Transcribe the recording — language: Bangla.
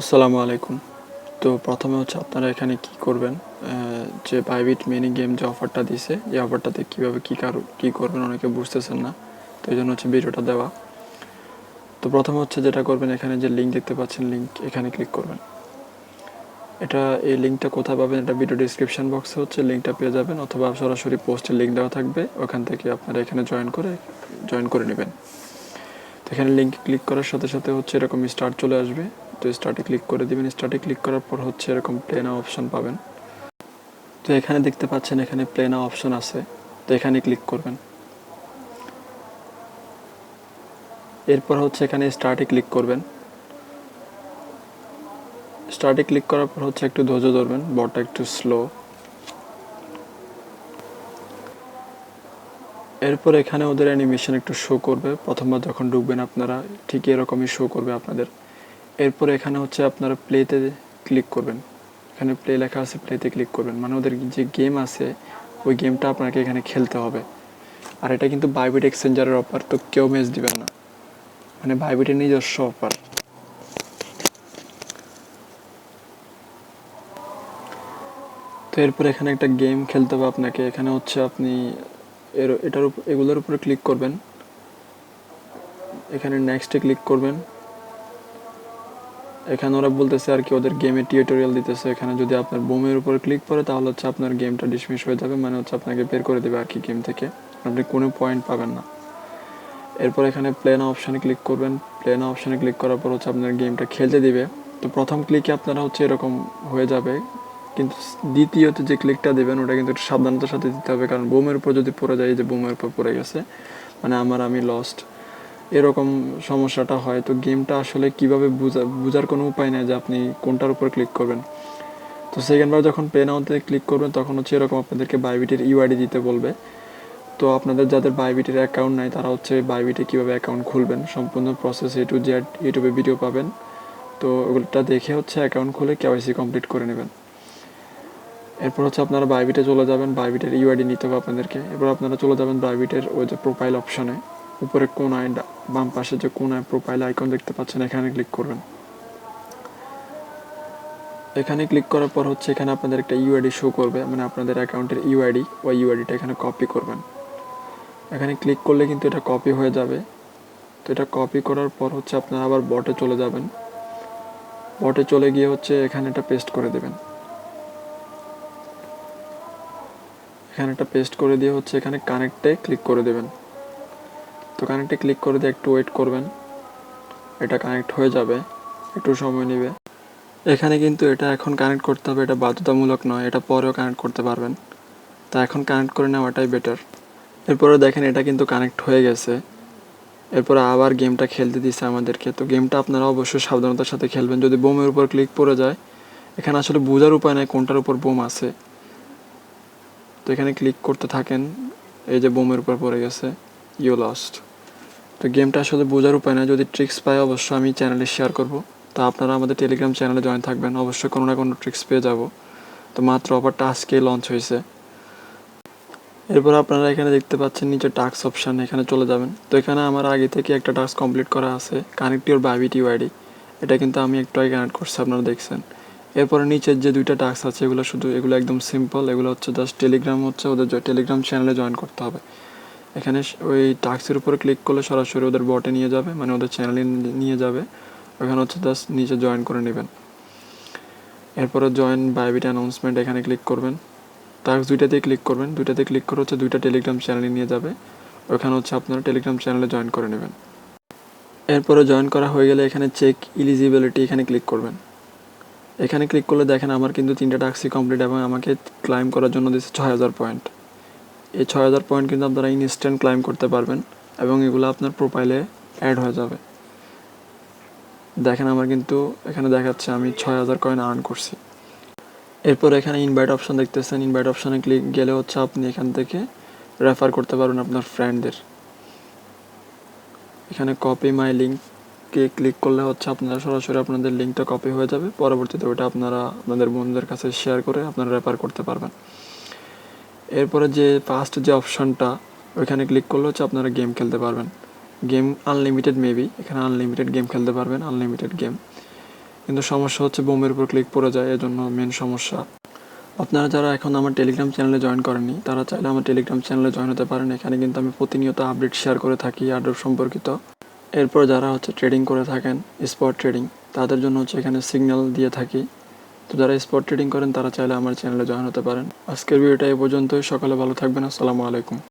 আসসালামু আলাইকুম। তো প্রথমে হচ্ছে আপনারা এখানে কি করবেন? যে বাইবিট মিনি গেম যে অফারটা দিছে, এই অফারটাতে কীভাবে কী কারও, কী করবেন অনেকে বুঝতেছেন না। তো এই জন্য হচ্ছে ভিডিওটা দেওয়া। তো প্রথমে হচ্ছে যেটা করবেন, এখানে যে লিঙ্ক দেখতে পাচ্ছেন লিঙ্ক এখানে ক্লিক করবেন। এটা, এই লিঙ্কটা কোথায় পাবেন, এটা ভিডিও ডিসক্রিপশন বক্সে হচ্ছে লিঙ্কটা পেয়ে যাবেন, অথবা সরাসরি পোস্টের লিঙ্ক দেওয়া থাকবে, ওখান থেকে আপনারা এখানে জয়েন করে জয়েন করে নেবেন। তো এখানে লিঙ্ক ক্লিক করার সাথে সাথে হচ্ছে এরকম স্টার্ট চলে আসবে। তো স্টার্টে ক্লিক করে দিবেন। স্টার্টে ক্লিক করার পর হচ্ছে এরকম প্লে অপশন পাবেন। তো এখানে দেখতে পাচ্ছেন এখানে প্লে অপশন আছে। তো এখানে ক্লিক করবেন। এরপর হচ্ছে এখানে স্টার্টে ক্লিক করবেন। স্টার্টে ক্লিক করার পর হচ্ছে একটু ধৈর্য ধরবেন। বটটা একটু স্লো এরপর এখানে ওদের অ্যানিমেশন একটু শো করবে। প্রথমবার যখন ঢুকবেন আপনারা ঠিক এরকমই শো করবে আপনাদের। এরপর এখানে হচ্ছে আপনারা প্লেতে ক্লিক করবেন। এখানে প্লে লেখা আছে প্লেতে ক্লিক করবেন। মানে ওদের যে গেম আছে, ওই গেমটা আপনাকে এখানে খেলতে হবে। আর এটা কিন্তু বাইবিট এক্সচেঞ্জারের অফার তো কেউ মেস দিবেন না। মানে বাইবিটের নিজস্ব অফার তো এরপর এখানে একটা গেম খেলতে হবে আপনাকে। এখানে হচ্ছে আপনি এর, এটার উপর, এগুলোর উপরে ক্লিক করবেন। এখানে নেক্সটে ক্লিক করবেন। এখানে ওরা বলতেছে আর কি, ওদের গেমের টিউটোরিয়াল দিতেছে। এখানে যদি আপনার বোমের উপর ক্লিক করে, তাহলে হচ্ছে আপনার গেমটা ডিসমিস হয়ে যাবে মানে হচ্ছে আপনাকে বের করে দেবে আর কি গেম থেকে। আপনি কোনো পয়েন্ট পাবেন না। এরপর এখানে প্লেন অপশানে ক্লিক করবেন। প্লেন অপশানে ক্লিক করার পর হচ্ছে আপনার গেমটা খেলতে দিবে। তো প্রথম ক্লিকে আপনারা হচ্ছে এরকম হয়ে যাবে। কিন্তু দ্বিতীয়ত যে ক্লিকটা দেবেন, ওটা কিন্তু একটু সাবধানতার সাথে দিতে হবে। কারণ বোমের উপর যদি পড়ে যায় যে বোমের উপর পড়ে গেছে মানে আমার, আমি লস্ট এরকম সমস্যাটা হয়, তো গেমটা আসলে কীভাবে বুঝা, বোঝার কোনো উপায় নেই যে আপনি কোনটার উপর ক্লিক করবেন। তো সেকেন্ডবার যখন পে নাওতে ক্লিক করবেন, তখন হচ্ছে এরকম আপনাদেরকে বাইবিটের ইউআইডি দিতে বলবে। তো আপনাদের যাদের বাইবিটের অ্যাকাউন্ট নাই, তারা হচ্ছে বাইবিটে কীভাবে অ্যাকাউন্ট খুলবেন, সম্পূর্ণ প্রসেস এ টু জেড ইউটিউবে ভিডিও পাবেন। তো ওগুলোটা দেখে হচ্ছে অ্যাকাউন্ট খুলে কেওয়াইসি কমপ্লিট করে নেবেন। এরপর হচ্ছে আপনারা বাইবিটে চলে যাবেন বাইবিটের ইউআইডি নিতে হবে আপনাদেরকে। এরপর আপনারা চলে যাবেন বাইবিটের ওই যে প্রোফাইল অপশনে উপরে কোনায় বাম পাশে যে কোনায় প্রোফাইল আইকন দেখতে পাচ্ছেন, এখানে ক্লিক করবেন। এখানে ক্লিক করার পর হচ্ছে এখানে আপনাদের একটা ইউআইডি শো করবে মানে আপনাদের অ্যাকাউন্টের ইউআইডি ওই ইউআইডিটা এখানে কপি করবেন। এখানে ক্লিক করলে কিন্তু এটা কপি হয়ে যাবে। তো এটা কপি করার পর হচ্ছে আপনারা আবার বটে চলে যাবেন। বটে চলে গিয়ে হচ্ছে এখানে এটা পেস্ট করে দেবেন। এখানে একটা পেস্ট করে দিয়ে হচ্ছে এখানে কানেক্টে ক্লিক করে দেবেন। তো কানেক্টে ক্লিক করে দিয়ে একটু ওয়েট করবেন। এটা কানেক্ট হয়ে যাবে, একটু সময় নেবে। এখানে কিন্তু এটা এখন কানেক্ট করতে হবে, এটা বাধ্যতামূলক নয়, এটা পরেও কানেক্ট করতে পারবেন। তা এখন কানেক্ট করে নেওয়াটাই বেটার এরপরে দেখেন এটা কিন্তু কানেক্ট হয়ে গেছে। এরপরে আবার গেমটা খেলতে দিচ্ছে আমাদেরকে। তো গেমটা আপনারা অবশ্যই সাবধানতার সাথে খেলবেন। যদি বোমের উপর ক্লিক পড়ে যায়, এখানে আসলে বোঝার উপায় নেই কোনটার উপর বোম আছে। তো এখানে ক্লিক করতে থাকেন, এই যে বোমের উপর পড়ে গেছে ইউ লস্ট তো গেমটা আসলে বোঝার উপায় না যদি ট্রিক্স পাই অবশ্যই আমি চ্যানেলে শেয়ার করব। তো আপনারা আমাদের টেলিগ্রাম চ্যানেলে জয়েন থাকবেন। অবশ্যই কোনো না কোনো ট্রিক্স পেয়ে যাব। তো মাত্র অফারটা আজকেই লঞ্চ হয়েছে। এরপর আপনারা এখানে দেখতে পাচ্ছেন নিচে টাস্ক অপশান এখানে চলে যাবেন। তো এখানে আমার আগে থেকে একটা টাস্ক কমপ্লিট করা আছে। কানেক্ট ইউর বাইবিট ইউআইডি এটা কিন্তু আমি একটু আগে কানেক্ট করছি, আপনারা দেখছেন। এরপরে নিচের যে দুইটা টাস্ক আছে, এগুলো শুধু, এগুলো একদম সিম্পল এগুলো হচ্ছে জাস্ট টেলিগ্রাম হচ্ছে, ওদের টেলিগ্রাম চ্যানেলে জয়েন করতে হবে। এখানে ওই টাস্কের উপরে ক্লিক করলে সরাসরি ওদের বটে নিয়ে যাবে মানে ওদের চ্যানেলে নিয়ে যাবে। ওখানে হচ্ছে জাস্ট নিচে জয়েন করে নেবেন। এরপরে জয়েন বাইবিট অ্যানাউন্সমেন্ট এখানে ক্লিক করবেন। টাক্স দুইটাতে ক্লিক করবেন। দুইটাতে ক্লিক করে হচ্ছে দুইটা টেলিগ্রাম চ্যানেলে নিয়ে যাবে। ওখানে হচ্ছে আপনারা টেলিগ্রাম চ্যানেলে জয়েন করে নেবেন। এরপরে জয়েন করা হয়ে গেলে এখানে চেক ইলিজিবিলিটি এখানে ক্লিক করবেন। এখানে ক্লিক করলে দেখেন আমার কিন্তু তিনটা টাস্কই কমপ্লিট এবং আমাকে ক্লাইম করার জন্য দিচ্ছে ছয় হাজার পয়েন্ট এই ছয় হাজার পয়েন্ট কিন্তু আপনারা ইনস্ট্যান্ট ক্লাইম করতে পারবেন এবং এগুলো আপনার প্রোফাইলে অ্যাড হয়ে যাবে। দেখেন আমার কিন্তু এখানে দেখাচ্ছে আমি ছয় হাজার কয়েন আর্ন করছি। এরপর এখানে ইনভাইট অপশন দেখতেছেন। ইনভাইট অপশনে ক্লিক গেলে হচ্ছে আপনি এখান থেকে রেফার করতে পারবেন আপনার ফ্রেন্ডদের এখানে কপি মাই লিঙ্ককে ক্লিক করলে হচ্ছে আপনারা সরাসরি আপনাদের লিঙ্কটা কপি হয়ে যাবে। পরবর্তীতে ওটা আপনারা আপনাদের বন্ধুদের কাছে শেয়ার করে আপনারা রেফার করতে পারবেন। এরপরে যে ফার্স্ট যে অপশনটা ওইখানে ক্লিক করলে হচ্ছে আপনারা গেম খেলতে পারবেন। গেম আনলিমিটেড মেবি এখানে আনলিমিটেড গেম খেলতে পারবেন আনলিমিটেড গেম কিন্তু সমস্যা হচ্ছে বোমের উপর ক্লিক পড়ে যায়, এজন্য মেন সমস্যা। আপনারা যারা এখন আমার টেলিগ্রাম চ্যানেলে জয়েন করেননি, তারা চাইলে আমার টেলিগ্রাম চ্যানেলে জয়েন হতে পারেন। এখানে কিন্তু আমি প্রতিনিয়ত আপডেট শেয়ার করে থাকি আডব সম্পর্কিত। এরপর যারা হচ্ছে ট্রেডিং করে থাকেন স্পট ট্রেডিং তাদের জন্য হচ্ছে এখানে সিগন্যাল দিয়ে থাকি। তো যারা স্পট ট্রেডিং করেন, তারা চাইলে আমার চ্যানেলে জয়েন হতে পারেন। আজকের ভিডিওটা এই পর্যন্তই। সকালে ভালো থাকবেন। আসসালামু আলাইকুম।